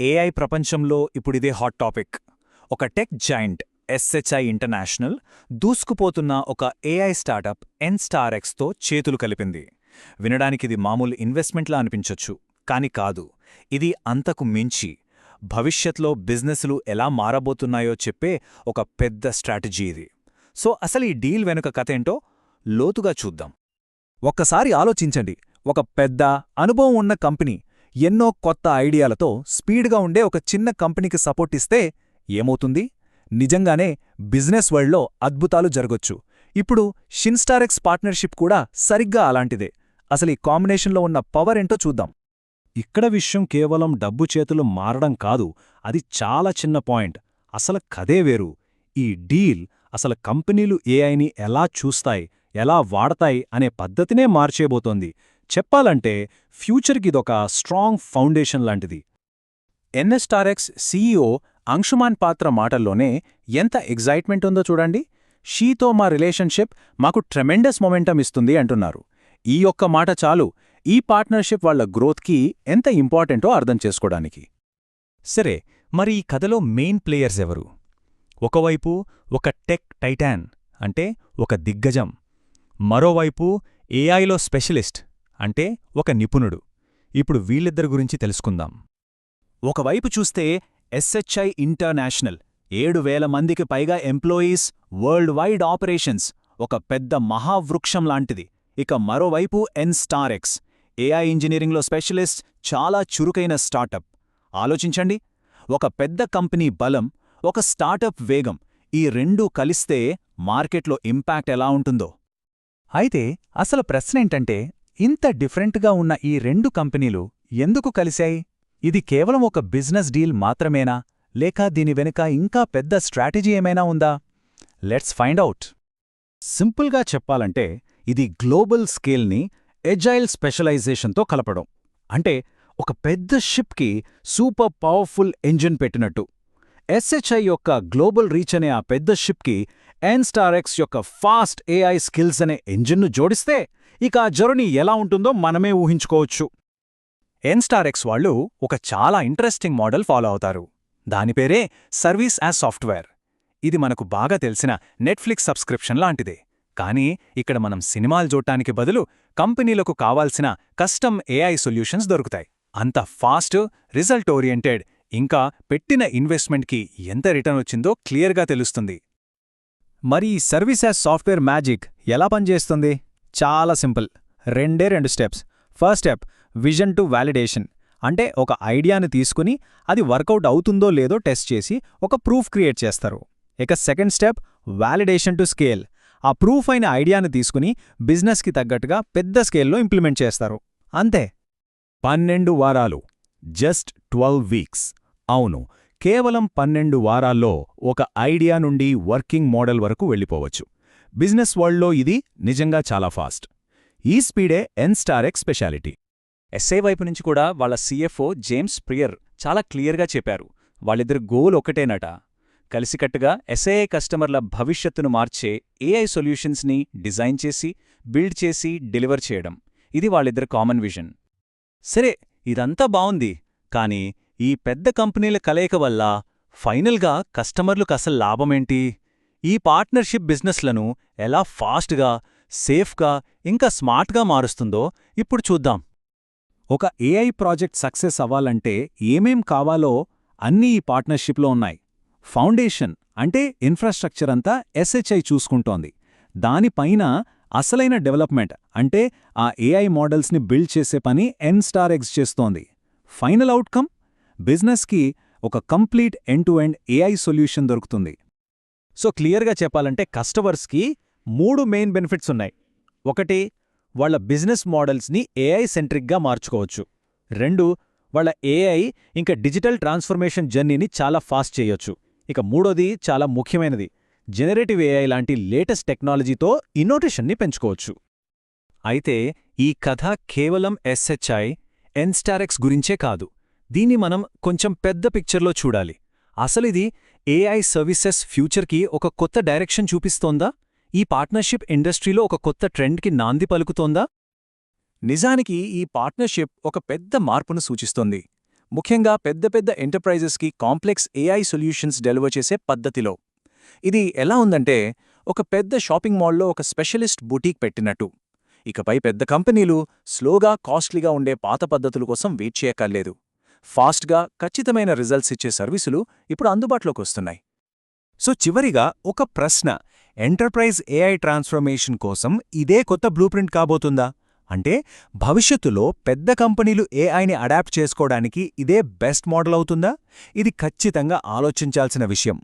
AI ప్రపంచంలో ఇప్పుడిదే hot topic ఒక టెక్ జాయింట్ ఎస్హెచ్ఐ ఇంటర్నేషనల్ దూసుకుపోతున్న ఒక ఏఐ స్టార్టప్ ఎన్స్టార్ఎక్స్తో చేతులు కలిపింది. వినడానికిది మామూలు ఇన్వెస్ట్మెంట్లా అనిపించొచ్చు కాని కాదు. ఇది అంతకు మించి. భవిష్యత్లో బిజినెస్లు ఎలా మారబోతున్నాయో చెప్పే ఒక పెద్ద స్ట్రాటజీ ఇది. సో అసలు ఈ డీల్ వెనుక కథేంటో లోతుగా చూద్దాం. ఒక్కసారి ఆలోచించండి. ఒక పెద్ద అనుభవం ఉన్న కంపెనీ ఎన్నో కొత్త ఐడియాలతో స్పీడ్గా ఉండే ఒక చిన్న కంపెనీకి సపోర్ట్ ఇస్తే ఏమవుతుంది? నిజంగానే బిజినెస్ వరల్డ్లో అద్భుతాలు జరగొచ్చు. ఇప్పుడు షిన్స్టారెక్స్ పార్ట్నర్షిప్ కూడా సరిగ్గా అలాంటిదే. అసలు ఈ కాంబినేషన్లో ఉన్న పవర్ ఏంటో చూద్దాం. ఇక్కడ విషయం కేవలం డబ్బు చేతులు మారడం కాదు అది చాలా చిన్న పాయింట్. అసలు కదే వేరు. ఈ డీల్ అసలు కంపెనీలు ఏఐని ఎలా చూస్తాయి ఎలా వాడతాయి అనే పద్ధతినే మార్చేయబోతోంది. చెప్పాలంటే ఫ్యూచర్కిదొక స్ట్రాంగ్ ఫౌండేషన్ లాంటిది. ఎన్ఎస్టారెక్స్ సీఈఓ అంశుమాన్ పాత్ర మాటల్లోనే ఎంత ఎగ్జైట్మెంట్ ఉందో చూడండి. షీతో మా రిలేషన్షిప్ మాకు ట్రెమెండస్ మొమెంటం ఇస్తుంది అంటున్నారు. ఈ ఒక్క మాట చాలు ఈ పార్ట్నర్షిప్ వాళ్ళ గ్రోత్కి ఎంత ఇంపార్టెంటో అర్థం చేసుకోవడానికి. సరే మరి ఈ కథలో మెయిన్ ప్లేయర్స్ ఎవరు? ఒకవైపు ఒక టెక్ టైటాన్ అంటే ఒక దిగ్గజం. మరోవైపు ఏఐలో స్పెషలిస్ట్ అంటే ఒక నిపుణుడు. ఇప్పుడు వీళ్ళిద్దరి గురించి తెలుసుకుందాం. ఒకవైపు చూస్తే ఎస్హెచ్ఐ ఇంటర్నేషనల్ ఏడు వేల మందికి పైగా ఎంప్లాయీస్ వరల్డ్ వైడ్ ఆపరేషన్స్ ఒక పెద్ద మహావృక్షం లాంటిది. ఇక మరోవైపు ఎన్ స్టారెక్స్ ఏఐ ఇంజనీరింగ్లో స్పెషలిస్ట్ చాలా చురుకైన స్టార్టప్. ఆలోచించండి ఒక పెద్ద కంపెనీ బలం ఒక స్టార్టప్ వేగం ఈ రెండూ కలిస్తే మార్కెట్లో ఇంపాక్ట్ ఎలా ఉంటుందో. అయితే అసలు ప్రశ్నేంటంటే ఇంత డిఫరెంట్గా ఉన్న ఈ రెండు కంపెనీలు ఎందుకు కలిశాయి? ఇది కేవలం ఒక బిజినెస్ డీల్ మాత్రమేనా? లేక దీని వెనుక ఇంకా పెద్ద స్ట్రాటజీ ఏమైనా ఉందా? లెట్స్ ఫైండ్ అవుట్ సింపుల్గా చెప్పాలంటే ఇది గ్లోబల్ స్కేల్ని ఎజైల్ స్పెషలైజేషన్తో కలపడం. అంటే ఒక పెద్ద షిప్కి సూపర్ పవర్ఫుల్ ఎంజిన్ పెట్టినట్టు. ఎస్హెచ్ఐ యొక్క గ్లోబల్ రీచ్ అనే ఆ పెద్ద షిప్కి ఎన్స్టారెక్స్ యొక్క ఫాస్ట్ ఏఐ స్కిల్స్ అనే ఎంజిన్ను జోడిస్తే ఇక ఆ జర్నీ ఎలా ఉంటుందో మనమే ఊహించుకోవచ్చు. ఎన్స్టారెక్స్ వాళ్ళు ఒక చాలా ఇంట్రెస్టింగ్ మోడల్ ఫాలో అవుతారు. దాని పేరే సర్వీస్ యాజ్ సాఫ్ట్వేర్ ఇది మనకు బాగా తెలిసిన నెట్ఫ్లిక్స్ సబ్స్క్రిప్షన్ లాంటిదే. కానీ ఇక్కడ మనం సినిమాలు చూడటానికి బదులు కంపెనీలకు కావాల్సిన కస్టమ్ ఏఐ సొల్యూషన్స్ దొరుకుతాయి. అంత ఫాస్ట్ రిజల్ట్ ఓరియంటెడ్ ఇంకా పెట్టిన ఇన్వెస్ట్మెంట్కి ఎంత రిటర్న్ వచ్చిందో క్లియర్గా తెలుస్తుంది. మరి ఈ సర్వీస్ యాజ్ సాఫ్ట్వేర్ మ్యాజిక్ ఎలా పనిచేస్తుంది? చాలా సింపుల్. రెండే రెండు steps. First step vision to validation. అంటే ఒక ఐడియాని తీసుకుని అది వర్కౌట్ అవుతుందో లేదో టెస్ట్ చేసి ఒక ప్రూఫ్ క్రియేట్ చేస్తారు. ఇక second step validation to scale. ఆ ప్రూఫ్ అయిన ఐడియాని తీసుకుని బిజినెస్కి తగ్గట్టుగా పెద్ద స్కేల్లో ఇంప్లిమెంట్ చేస్తారు. అంతే. పన్నెండు వారాలు. Just twelve weeks. అవును కేవలం పన్నెండు వారాల్లో ఒక ఐడియా నుండి వర్కింగ్ మోడల్ వరకు వెళ్ళిపోవచ్చు. బిజినెస్ వరల్డ్లో ఇది నిజంగా చాలా ఫాస్ట్. ఈ స్పీడే ఎన్స్టారెక్ స్పెషాలిటీ. ఎస్ఐ వైపు నుంచి కూడా వాళ్ళ సీఎఫ్ఓ జేమ్స్ ప్రియర్ చాలా క్లియర్గా చెప్పారు. వాళ్ళిద్దరు గోల్ ఒకటేనట. కలిసికట్టుగా ఎస్ఐఐ కస్టమర్ల భవిష్యత్తును మార్చే ఏఐ సొల్యూషన్స్ని డిజైన్ చేసి బిల్డ్ చేసి డెలివర్ చేయడం. ఇది వాళ్ళిద్దరు కామన్ విజన్. సరే ఇదంతా బావుంది. కానీ ఈ పెద్ద కంపెనీల కలయిక వల్ల ఫైనల్గా కస్టమర్లకు అసలు లాభమేంటి? ఈ పార్ట్నర్షిప్ బిజినెస్లను ఎలా ఫాస్ట్గా సేఫ్గా ఇంకా స్మార్ట్గా మారుస్తుందో ఇప్పుడు చూద్దాం. ఒక ఏఐ ప్రాజెక్ట్ సక్సెస్ అవ్వాలంటే ఏమేం కావాలో అన్నీ ఈ పార్ట్నర్షిప్లో ఉన్నాయి. ఫౌండేషన్ అంటే ఇన్ఫ్రాస్ట్రక్చర్ అంతా ఎస్హెచ్ఐ చూసుకుంటోంది. దానిపైన అసలైన డెవలప్మెంట్ అంటే ఆ ఏఐ మోడల్స్ని బిల్డ్ చేసే పని ఎన్ స్టార్ ఎక్స్ చేస్తోంది. Final outcome? బిజినెస్కి ఒక complete end to end AI solution దొరుకుతుంది. సో క్లియర్గా చెప్పాలంటే కస్టమర్స్కి మూడు మెయిన్ బెనిఫిట్స్ ఉన్నాయి. ఒకటి వాళ్ళ బిజినెస్ మోడల్స్ని ఏఐ సెంట్రిక్గా మార్చుకోవచ్చు. రెండు వాళ్ళ ఏఐ ఇంకా డిజిటల్ ట్రాన్స్ఫర్మేషన్ జర్నీని చాలా ఫాస్ట్ చేయొచ్చు. ఇక మూడోది చాలా ముఖ్యమైనది జెనరేటివ్ ఏఐ లాంటి లేటెస్ట్ టెక్నాలజీతో ఇన్నోటేషన్ని పెంచుకోవచ్చు. అయితే ఈ కథ కేవలం ఎస్హెచ్ఐ ఎన్స్టారెక్స్ గురించే కాదు. దీన్ని మనం కొంచెం పెద్ద పిక్చర్లో చూడాలి. అసలిది ఏఐ సర్వీసెస్ ఫ్యూచర్కి ఒక కొత్త డైరెక్షన్ చూపిస్తోందా? ఈ పార్ట్నర్షిప్ ఇండస్ట్రీలో ఒక కొత్త ట్రెండ్కి నాంది పలుకుతోందా? నిజానికి ఈ పార్ట్నర్షిప్ ఒక పెద్ద మార్పును సూచిస్తోంది. ముఖ్యంగా పెద్ద పెద్ద ఎంటర్ప్రైజెస్కి కాంప్లెక్స్ ఏఐ సొల్యూషన్స్ డెలివర్ చేసే పద్ధతిలో. ఇది ఎలా ఉందంటే ఒక పెద్ద షాపింగ్ మాల్లో ఒక స్పెషలిస్ట్ బుటీక్ పెట్టినట్టు. ఇకపై పెద్ద కంపెనీలు స్లోగా కాస్ట్లీగా ఉండే పాత పద్ధతుల కోసం వెయిట్ చేయక్కర్లేదు. ఫాస్ట్గా ఖచ్చితమైన రిజల్ట్స్ ఇచ్చే సర్వీసులు ఇప్పుడు అందుబాటులోకి వస్తున్నాయి. సో చివరిగా ఒక ప్రశ్న. ఎంటర్ప్రైజ్ ఏఐ ట్రాన్స్ఫర్మేషన్ కోసం ఇదే కొత్త బ్లూ ప్రింట్ కాబోతుందా? అంటే భవిష్యత్తులో పెద్ద కంపెనీలు ఏఐని అడాప్ట్ చేసుకోవడానికి ఇదే బెస్ట్ మోడల్ అవుతుందా? ఇది ఖచ్చితంగా ఆలోచించాల్సిన విషయం.